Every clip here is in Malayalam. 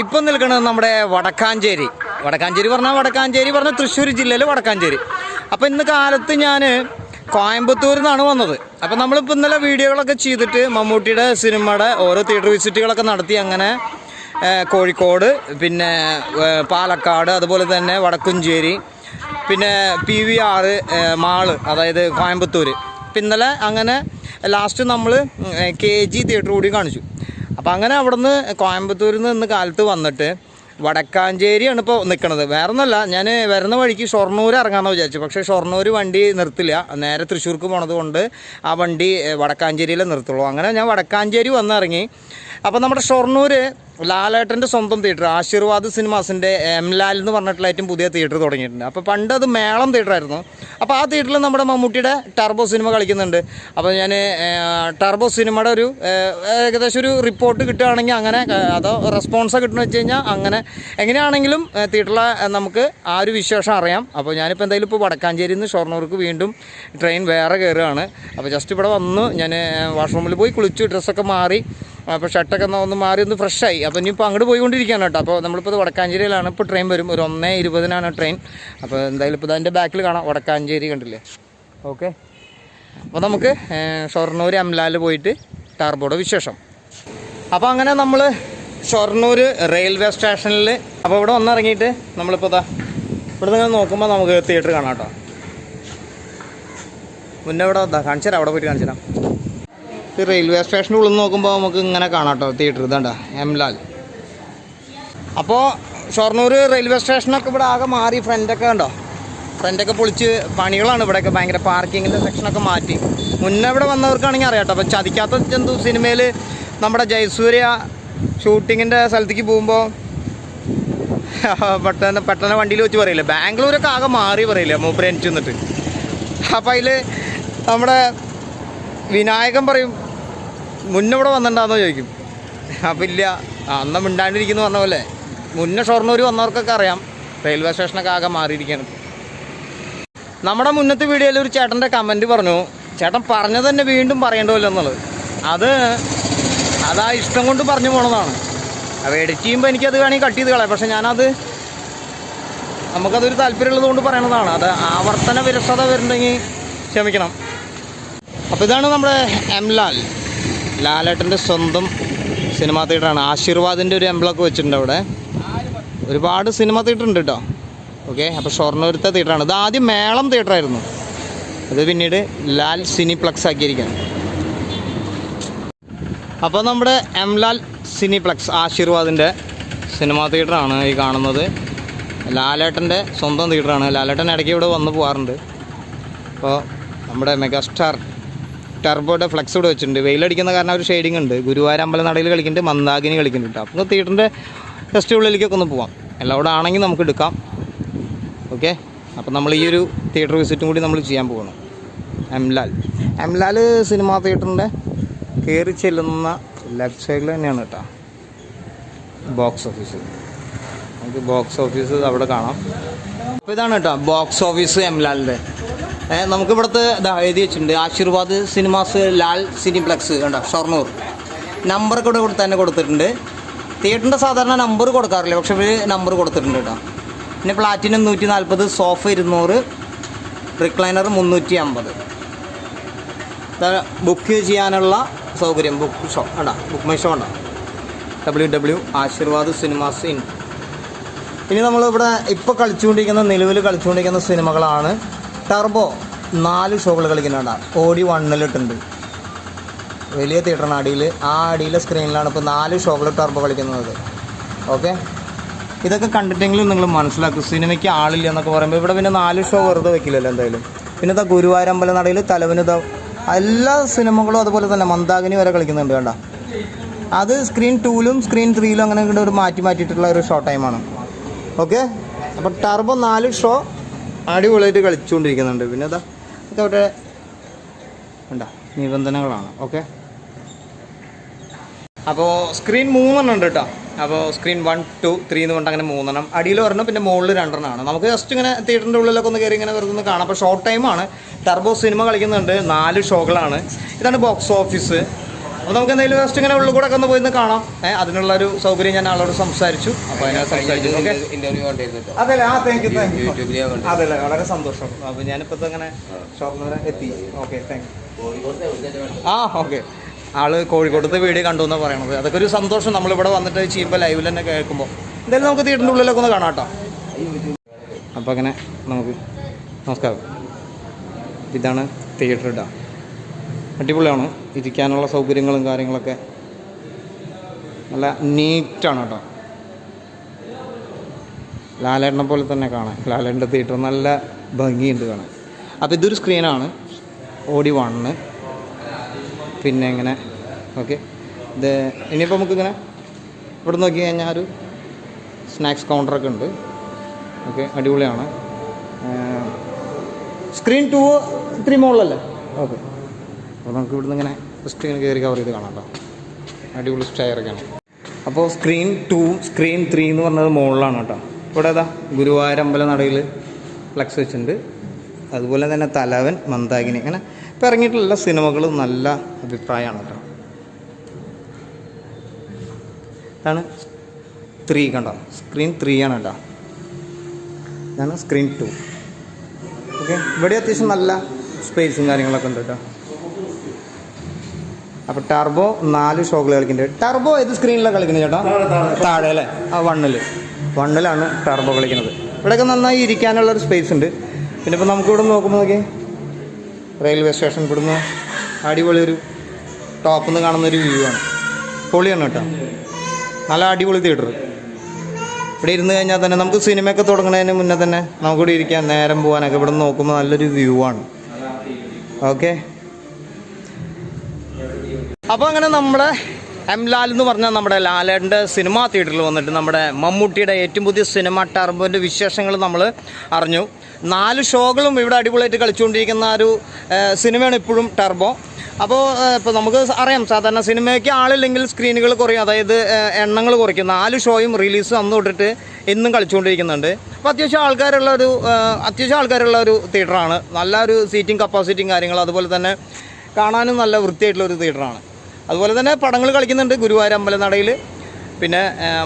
ഇപ്പം നിൽക്കുന്നത് നമ്മുടെ വടക്കാഞ്ചേരി. വടക്കാഞ്ചേരി പറഞ്ഞാൽ വടക്കാഞ്ചേരി പറഞ്ഞാൽ തൃശ്ശൂർ ജില്ലയിൽ വടക്കാഞ്ചേരി. അപ്പോൾ ഇന്ന് കാലത്ത് ഞാൻ കോയമ്പത്തൂരിൽ നിന്നാണ് വന്നത്. അപ്പം നമ്മളിപ്പോൾ ഇന്നലെ വീഡിയോകളൊക്കെ ചെയ്തിട്ട് മമ്മൂട്ടിയുടെ സിനിമയുടെ ഓരോ തിയേറ്റർ വിസിറ്റുകളൊക്കെ നടത്തി അങ്ങനെ കോഴിക്കോട് പിന്നെ പാലക്കാട് അതുപോലെ തന്നെ വടക്കുംചേരി പിന്നെ പി വി ആറ് മാൾ അതായത് കോയമ്പത്തൂർ ഇന്നലെ അങ്ങനെ ലാസ്റ്റ് നമ്മൾ കെ ജി തിയേറ്റർ കൂടി കാണിച്ചു. അപ്പം അങ്ങനെ അവിടുന്ന് കോയമ്പത്തൂരിൽ നിന്ന് കാലത്ത് വന്നിട്ട് വടക്കാഞ്ചേരിയാണ് ഇപ്പോൾ നിൽക്കുന്നത് വേറെ ഒന്നുമല്ല ഞാൻ വരുന്ന വഴിക്ക് ഷൊർണൂർ ഇറങ്ങാമെന്ന് വിചാരിച്ചു. പക്ഷേ ഷൊർണൂർ വണ്ടി നിർത്തില്ല. നേരെ തൃശ്ശൂർക്ക് പോണത് കൊണ്ട് ആ വണ്ടി വടക്കാഞ്ചേരിയിലേ നിർത്തുള്ളൂ. അങ്ങനെ ഞാൻ വടക്കാഞ്ചേരി വന്നിറങ്ങി. അപ്പോൾ നമ്മുടെ ഷൊർണൂർ ലാലേട്ടന്റെ സ്വന്തം തിയേറ്റർ ആശീർവാദ് സിനിമാസിന്റെ എം ലാൽ എന്ന് പറഞ്ഞിട്ടുള്ള ഏറ്റവും പുതിയ തിയേറ്റർ തുടങ്ങിയിട്ടുണ്ട്. അപ്പോൾ പണ്ട് അത് മേളം തിയേറ്റർ ആയിരുന്നു. അപ്പോൾ ആ തിയേറ്ററിൽ നമ്മുടെ മമ്മൂട്ടിയുടെ ടർബോ സിനിമ കളിക്കുന്നുണ്ട്. അപ്പോൾ ഞാൻ ടർബോ സിനിമയുടെ ഒരു ഏകദേശം ഒരു റിപ്പോർട്ട് കിട്ടുകയാണെങ്കിൽ അങ്ങനെ അതോ റെസ്പോൺസ് കിട്ടുന്ന വെച്ച് കഴിഞ്ഞാൽ അങ്ങനെ. എങ്ങനെയാണെങ്കിലും തിയേറ്ററിലെ നമുക്ക് ആ ഒരു വിശേഷം അറിയാം. അപ്പോൾ ഞാനിപ്പോൾ എന്തായാലും ഇപ്പോൾ വടക്കാഞ്ചേരിയിൽ നിന്ന് ഷൊർണൂർക്ക് വീണ്ടും ട്രെയിൻ വേറെ കയറുകയാണ് അപ്പോൾ ജസ്റ്റ് ഇവിടെ വന്നു ഞാൻ വാഷ്റൂമിൽ പോയി കുളിച്ചു ഡ്രസ്സൊക്കെ മാറി. അപ്പോൾ ഷർട്ടൊക്കെ ഒന്ന് ഒന്ന് മാറി ഒന്ന് ഫ്രഷായി അപ്പോൾ ഇനിയിപ്പോൾ അങ്ങോട്ട് പോയിക്കൊണ്ടിരിക്കുകയാണ് കേട്ടോ. അപ്പോൾ നമ്മളിപ്പോൾ വടക്കാഞ്ചേരിയിലാണ്. ഇപ്പോൾ ട്രെയിൻ വരും. ഒരു ഒന്നേ ഇരുപതിനാണ് ട്രെയിൻ അപ്പോൾ എന്തായാലും ഇപ്പോൾ അതിന്റെ ബാക്കിൽ കാണാം. വടക്കാഞ്ചേരി കണ്ടില്ലേ? ഓക്കെ. അപ്പോൾ നമുക്ക് ഷൊർണൂർ അംലാൽ പോയിട്ട് ടാർബോർഡ് വിശേഷം. അപ്പോൾ അങ്ങനെ നമ്മൾ ഷൊർണൂർ റെയിൽവേ സ്റ്റേഷനിൽ അപ്പോൾ ഇവിടെ വന്നിറങ്ങിയിട്ട് നമ്മളിപ്പോൾ ഇതാ ഇവിടെ നിങ്ങൾ നോക്കുമ്പോൾ നമുക്ക് തിയേറ്റർ കാണാം കേട്ടോ. മുന്നേ ഇവിടെ കാണിച്ചു തരാം അവിടെ പോയിട്ട് കാണിച്ചു തരാം ഈ റെയിൽവേ സ്റ്റേഷന്റെ ഉള്ളിൽ നോക്കുമ്പോൾ നമുക്ക് ഇങ്ങനെ കാണാം കേട്ടോ തിയേറ്റർ ഇതാണ്ട എംലാൽ അപ്പോൾ ഷൊർണൂർ റെയിൽവേ സ്റ്റേഷനൊക്കെ ഇവിടെ ആകെ മാറി. ഫ്രണ്ടൊക്കെ കണ്ടോ? ഫ്രണ്ടൊക്കെ പൊളിച്ച് പണികളാണ് ഇവിടെയൊക്കെ ഭയങ്കര. പാർക്കിങ്ങിന്റെ സെക്ഷനൊക്കെ മാറ്റി. മുന്നേ ഇവിടെ വന്നവർക്കാണെങ്കിൽ അറിയാം കേട്ടോ അപ്പോൾ ചതിക്കാത്ത ജന്തു സിനിമയിൽ നമ്മുടെ ജയസൂര്യ ഷൂട്ടിങ്ങിന്റെ സ്ഥലത്തേക്ക് പോകുമ്പോൾ പെട്ടെന്ന് പെട്ടെന്ന് വണ്ടിയിൽ വെച്ച് പറയില്ലേ? ബാംഗ്ലൂരൊക്കെ ആകെ മാറി പറയില്ലേ? മൂപ്പര് എനിച്ച് വന്നിട്ട്. അപ്പോൾ അതിൽ നമ്മുടെ വിനായകൻ പറയും മുന്നേ ഇവിടെ വന്നിട്ടുണ്ടാന്ന് ചോദിക്കും. അപ്പം ഇല്ല അന്ന് മിണ്ടാണ്ടിരിക്കുന്നു പറഞ്ഞ പോലെ. മുന്നേ ഷൊർണൂർ വന്നവർക്കൊക്കെ അറിയാം റെയിൽവേ സ്റ്റേഷനൊക്കെ ആകെ മാറിയിരിക്കുകയാണ് നമ്മുടെ മുന്നത്തെ വീഡിയോയിൽ ഒരു ചേട്ടന്റെ കമന്റ് പറഞ്ഞു ചേട്ടൻ പറഞ്ഞത് തന്നെ വീണ്ടും പറയേണ്ടല്ലോ എന്നുള്ളത്. അത് അതാ ഇഷ്ടം കൊണ്ട് പറഞ്ഞു പോണതാണ്. അത് എഡിറ്റ് ചെയ്യുമ്പോൾ എനിക്കത് വേണമെങ്കിൽ കട്ട് ചെയ്ത് കളയാം. പക്ഷേ ഞാനത് നമുക്കതൊരു താല്പര്യമുള്ളത് കൊണ്ട് പറയണതാണ്. അത് ആവർത്തന വിരസത വരുന്നുണ്ടെങ്കിൽ ക്ഷമിക്കണം. അപ്പോൾ ഇതാണ് നമ്മുടെ എം ലാൽ. ലാലേട്ടന്റെ സ്വന്തം സിനിമാ തിയേറ്ററാണ്. ആശീർവാദിന്റെ ഒരു എംബ്ലൊക്കെ വെച്ചിട്ടുണ്ട് അവിടെ. ഒരുപാട് സിനിമ തിയേറ്റർ ഉണ്ട് കേട്ടോ. ഓക്കെ അപ്പോൾ ഷൊർണൂരത്തെ തിയേറ്ററാണ്. ഇത് ആദ്യം മേളം തിയേറ്ററായിരുന്നു. അത് പിന്നീട് ലാൽ സിനിപ്ലക്സ് ആക്കിയിരിക്കുകയാണ്. അപ്പോൾ നമ്മുടെ എം ലാൽ സിനിപ്ലക്സ് ആശീർവാദിന്റെ സിനിമാ തിയേറ്ററാണ് ഈ കാണുന്നത്. ലാലേട്ടന്റെ സ്വന്തം തിയേറ്ററാണ്. ലാലേട്ടൻ ഇടയ്ക്ക് ഇവിടെ വന്ന് പോകാറുണ്ട്. അപ്പോൾ നമ്മുടെ മെഗാസ്റ്റാർ ടർബോയുടെ ഫ്ലെക്സ് ഇവിടെ വെച്ചിട്ടുണ്ട്. വെയിലടിക്കുന്ന കാരണം ഒരു ഷെയ്ഡിങ് ഉണ്ട്. ഗുരുവായൂർ അമ്പലനടയിൽ കളിക്കുന്നുണ്ട് മന്ദാകിനി കളിക്കുന്നുണ്ട്. അപ്പോൾ തിയേറ്ററിന്റെ ജസ്റ്റ് ഉള്ളിലേക്കൊക്കെ ഒന്ന് പോവാം. എല്ലാം കൂടെ ആണെങ്കിൽ നമുക്ക് എടുക്കാം. ഓക്കെ അപ്പോൾ നമ്മൾ ഈ ഒരു തിയേറ്റർ വിസിറ്റും കൂടി നമ്മൾ ചെയ്യാൻ പോകണം എംലാൽ. എംലാൽ സിനിമാ തിയേറ്ററിന്റെ കയറി ചെല്ലുന്ന ലെഫ്റ്റ് സൈഡിൽ തന്നെയാണ് കേട്ടോ. ബോക്സ് ഓഫീസ് നമുക്ക് ബോക്സ് ഓഫീസ് അവിടെ കാണാം. അപ്പോൾ ഇതാണ് കേട്ടോ ബോക്സ് ഓഫീസ് എംലാലിന്റെ നമുക്ക് ഇതാ എഴുതി വെച്ചിട്ടുണ്ട്. ആശീർവാദ് സിനിമാസ് ലാൽ സിനിപ്ലക്സ് കണ്ടോ? ഷൊർണൂർ. നമ്പർ കൂടെ കൊടുത്ത് തന്നെ കൊടുത്തിട്ടുണ്ട്. തിയേറ്ററിന്റെ സാധാരണ നമ്പർ കൊടുക്കാറില്ല. പക്ഷെ ഇവർ നമ്പർ കൊടുത്തിട്ടുണ്ട് കേട്ടോ. പിന്നെ പ്ലാറ്റിനം നൂറ്റി നാൽപ്പത് സോഫ ഇരുന്നൂറ് റിക്ലൈനർ മുന്നൂറ്റി അമ്പത് ബുക്ക് ചെയ്യാനുള്ള സൗകര്യം. ബുക്ക് ഷോ വേണ്ട ബുക്ക് മൈ ഷോ വേണ്ട W W Aashirvad cinemas in. ഇനി നമ്മളിവിടെ ഇപ്പോൾ കളിച്ചുകൊണ്ടിരിക്കുന്ന നിലവിൽ കളിച്ചുകൊണ്ടിരിക്കുന്ന സിനിമകളാണ്. ടർബോ നാല് ഷോകൾ കളിക്കുന്നുണ്ട്. ഓടി വണ്ണിലിട്ടുണ്ട് വലിയ തിയേറ്ററാണ് അടിയിൽ ആ അടിയിലെ സ്ക്രീനിലാണ് ഇപ്പോൾ നാല് ഷോകൾ ടർബോ കളിക്കുന്നത്. ഓക്കെ ഇതൊക്കെ കണ്ടിട്ടെങ്കിലും നിങ്ങൾ മനസ്സിലാക്കും. സിനിമയ്ക്ക് ആളില്ല എന്നൊക്കെ പറയുമ്പോൾ ഇവിടെ പിന്നെ നാല് ഷോ വെറുതെ വെക്കില്ലല്ലോ എന്തായാലും. പിന്നെ ഇതാ ഗുരുവായൂരമ്പല നടയിൽ തലവനിത എല്ലാ സിനിമകളും അതുപോലെ തന്നെ മന്ദാകിനി വരെ കളിക്കുന്നുണ്ട് വേണ്ട അത് സ്ക്രീൻ ടൂലും സ്ക്രീൻ ത്രീയിലും അങ്ങനെ ഒരു മാറ്റി മാറ്റിയിട്ടുള്ള ഒരു ഷോ ടൈമാണ് ഓക്കെ അപ്പോൾ ടർബോ നാല് ഷോ അടിപൊളിയായിട്ട് കളിച്ചുകൊണ്ടിരിക്കുന്നുണ്ട്. പിന്നെ അതാ ഇതൊക്കെ അവിടെ വേണ്ട നിബന്ധനകളാണ്. ഓക്കെ അപ്പോൾ സ്ക്രീൻ മൂന്നെണ്ണം ഉണ്ട് കേട്ടോ അപ്പോൾ സ്ക്രീൻ വൺ ടു ത്രീ എന്ന് പറഞ്ഞിട്ട് അങ്ങനെ മൂന്നെണ്ണം. അടിയിൽ ഒരെണ്ണം പിന്നെ മുകളിൽ രണ്ടെണ്ണമാണ്. നമുക്ക് ജസ്റ്റ് ഇങ്ങനെ തിയേറ്ററിന്റെ ഉള്ളിലൊക്കെ ഒന്ന് കയറി ഇങ്ങനെ വെറുതെ ഒന്ന് കാണാം. അപ്പോൾ ഷോർട്ട് ടൈമാണ് ടർബോ സിനിമ കളിക്കുന്നുണ്ട്. നാല് ഷോകളാണ് ഇതാണ് ബോക്സ് ഓഫീസ് അപ്പോൾ നമുക്ക് എന്തെങ്കിലും ജസ്റ്റ് ഇങ്ങനെ ഉള്ളിൽ കൂടെ ഒക്കെ ഒന്ന് പോയി കാണാം. ഏഹ് അതിനുള്ള ഒരു സൗകര്യം ഞാൻ ആളോട് സംസാരിച്ചു. അപ്പോൾ അതിനെ സംസാരിച്ചു ഓക്കെ അതല്ലേ? ആ താങ്ക് യു താങ്ക് യു ഞാൻ കണ്ടു. വളരെ സന്തോഷം. അപ്പോൾ ഞാനിപ്പോൾ അങ്ങനെ ഷോപ്പിൽ വരെ എത്തി. ഓക്കെ താങ്ക് യു ആ ഓക്കെ ആൾ കോഴിക്കോട്ടത്തെ വീഡിയോ കണ്ടു എന്നാണ് പറയണത്. അതൊക്കെ ഒരു സന്തോഷം. നമ്മളിവിടെ വന്നിട്ട് ചെയ്യുമ്പോൾ ലൈവിൽ തന്നെ കേൾക്കുമ്പോൾ എന്തായാലും നമുക്ക് തിയേറ്ററിന്റെ ഉള്ളിലൊക്കെ ഒന്ന് കാണാം കേട്ടോ. അപ്പോൾ അങ്ങനെ നമുക്ക് നമസ്കാരം. ഇതാണ് തിയേറ്റർ ഇടാ അടിപൊളിയാണ്. ഇരിക്കാനുള്ള സൗകര്യങ്ങളും കാര്യങ്ങളൊക്കെ നല്ല നീറ്റാണ് കേട്ടോ. ലാലേട്ടനെ പോലെ തന്നെ കാണാൻ ലാലേട്ടന്റെ തിയേറ്റർ നല്ല ഭംഗിയുണ്ട് കാണാൻ. അപ്പോൾ ഇതൊരു സ്ക്രീനാണ് ഓടി വണ്ണ്. പിന്നെ ഇങ്ങനെ ഓക്കെ ഇത് ഇനിയിപ്പോൾ നമുക്കിങ്ങനെ ഇവിടെ നോക്കി കഴിഞ്ഞാൽ ഒരു സ്നാക്സ് കൗണ്ടറൊക്കെ ഉണ്ട്. ഓക്കെ അടിപൊളിയാണ്. സ്ക്രീൻ ടു ത്രീ മോളിലല്ലേ ഓക്കെ അപ്പോൾ നമുക്ക് ഇവിടുന്ന് ഇങ്ങനെ ജസ്റ്റ് ഇങ്ങനെ കയറി കവർ ചെയ്ത് കാണാം കേട്ടോ. അടിപൊളി സ്റ്റയറൊക്കെയാണ് അപ്പോൾ സ്ക്രീൻ ടു സ്ക്രീൻ ത്രീ എന്ന് പറഞ്ഞത് മുകളിലാണ് കേട്ടോ. ഇവിടെ ഏതാ? ഗുരുവായൂരമ്പല നടയിൽ ഫ്ലക്സ് വെച്ചിട്ടുണ്ട്. അതുപോലെ തന്നെ തലവൻ മന്ദാകിനി അങ്ങനെ ഇപ്പം ഇറങ്ങിയിട്ടുള്ള സിനിമകൾ നല്ല അഭിപ്രായമാണ് കേട്ടോ. ഇതാണ് ത്രീ കണ്ടോ? സ്ക്രീൻ ത്രീ ആണ് കേട്ടോ. ഇതാണ് സ്ക്രീൻ ടു ഓക്കെ ഇവിടെ അത്യാവശ്യം നല്ല സ്പേസും കാര്യങ്ങളൊക്കെ ഉണ്ട് കേട്ടോ. അപ്പോൾ ടർബോ നാല് ഷോകൾ കളിക്കുന്നുണ്ട് ടർബോ ഏത് സ്ക്രീനിലാണ് കളിക്കുന്നത് ചേട്ടാ? താഴെ അല്ലേ ആ വണ്ണിൽ. വണ്ണിലാണ് ടർബോ കളിക്കുന്നത് ഇവിടെയൊക്കെ നന്നായി ഇരിക്കാനുള്ള ഒരു സ്പേസ് ഉണ്ട്. പിന്നെ ഇപ്പോൾ നമുക്ക് ഇവിടെ നോക്കുമ്പോൾ നോക്കി റെയിൽവേ സ്റ്റേഷൻ ഇവിടുന്ന് അടിപൊളി ഒരു ടോപ്പിൽ നിന്ന് കാണുന്ന ഒരു വ്യൂ ആണ്. പൊളിയാണ് കേട്ടോ. നല്ല അടിപൊളി തിയേറ്റർ ഇവിടെ ഇരുന്ന് കഴിഞ്ഞാൽ തന്നെ നമുക്ക് സിനിമയൊക്കെ തുടങ്ങുന്നതിന് മുന്നേ തന്നെ നമുക്കിവിടെ ഇരിക്കാൻ നേരം പോകാനൊക്കെ ഇവിടെ നോക്കുമ്പോൾ നല്ലൊരു വ്യൂ ആണ്. ഓക്കെ അപ്പോൾ അങ്ങനെ നമ്മുടെ എം ലാൽ എന്ന് പറഞ്ഞാൽ നമ്മുടെ ലാലേട്ടന്റെ സിനിമാ തിയേറ്ററിൽ വന്നിട്ട് നമ്മുടെ മമ്മൂട്ടിയുടെ ഏറ്റവും പുതിയ സിനിമ ടർബോന്റെ വിശേഷങ്ങൾ നമ്മൾ അറിഞ്ഞു. നാല് ഷോകളും ഇവിടെ അടിപൊളിയായിട്ട് കളിച്ചുകൊണ്ടിരിക്കുന്ന ഒരു സിനിമയാണ് ഇപ്പോഴും ടർബോ. അപ്പോൾ ഇപ്പോൾ നമുക്ക് അറിയാം സാധാരണ സിനിമയ്ക്ക് ആളില്ലെങ്കിൽ സ്ക്രീനുകൾ കുറയും അതായത് എണ്ണങ്ങൾ കുറയ്ക്കും. നാല് ഷോയും റിലീസ് വന്നു തൊട്ടിട്ട് ഇന്നും കളിച്ചുകൊണ്ടിരിക്കുന്നുണ്ട്. അപ്പോൾ അത്യാവശ്യം ആൾക്കാരുള്ള ഒരു അത്യാവശ്യം ആൾക്കാരുള്ള ഒരു തിയേറ്ററാണ്. നല്ലൊരു സീറ്റിംഗ് കപ്പാസിറ്റിയും കാര്യങ്ങളും അതുപോലെ തന്നെ കാണാനും നല്ല വൃത്തിയായിട്ടുള്ള ഒരു തിയേറ്ററാണ്. അതുപോലെ തന്നെ പടങ്ങൾ കളിക്കുന്നുണ്ട്. ഗുരുവായൂർ അമ്പലനടയിൽ. പിന്നെ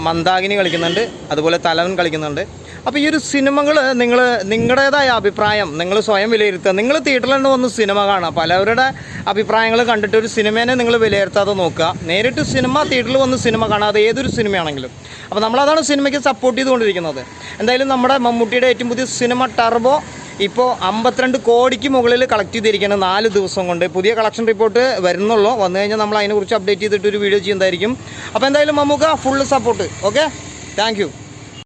മന്ദാകിനി കളിക്കുന്നുണ്ട്. അതുപോലെ തലവൻ കളിക്കുന്നുണ്ട്. അപ്പോൾ ഈ ഒരു സിനിമകൾ നിങ്ങൾ നിങ്ങളുടേതായ അഭിപ്രായം നിങ്ങൾ സ്വയം വിലയിരുത്തുക. നിങ്ങൾ തിയേറ്ററിൽ തന്നെ വന്ന് സിനിമ കാണുക. പലവരുടെ അഭിപ്രായങ്ങൾ കണ്ടിട്ട് ഒരു സിനിമേനെ നിങ്ങൾ വിലയിരുത്താതെ നോക്കുക. നേരിട്ട് സിനിമ തിയേറ്ററിൽ വന്ന് സിനിമ കാണാതെ ഏതൊരു സിനിമയാണെങ്കിലും. അപ്പോൾ നമ്മളതാണ് സിനിമയ്ക്ക് സപ്പോർട്ട് ചെയ്തുകൊണ്ടിരിക്കുന്നത്. എന്തായാലും നമ്മുടെ മമ്മൂട്ടിയുടെ ഏറ്റവും പുതിയ സിനിമ ടർബോ ഇപ്പോൾ അമ്പത്തിരണ്ട് കോടിക്ക് മുകളിൽ കളക്ട് ചെയ്തിരിക്കുകയാണ് നാല് ദിവസം കൊണ്ട്. പുതിയ കളക്ഷൻ റിപ്പോർട്ട് വരുന്നുള്ളൂ. വന്നു കഴിഞ്ഞാൽ നമ്മൾ അതിനെക്കുറിച്ച് അപ്ഡേറ്റ് ചെയ്തിട്ട് ഒരു വീഡിയോ ചെയ്യുന്നതായിരിക്കും. അപ്പോൾ എന്തായാലും നമുക്ക് ഫുൾ സപ്പോർട്ട് ഓക്കെ താങ്ക്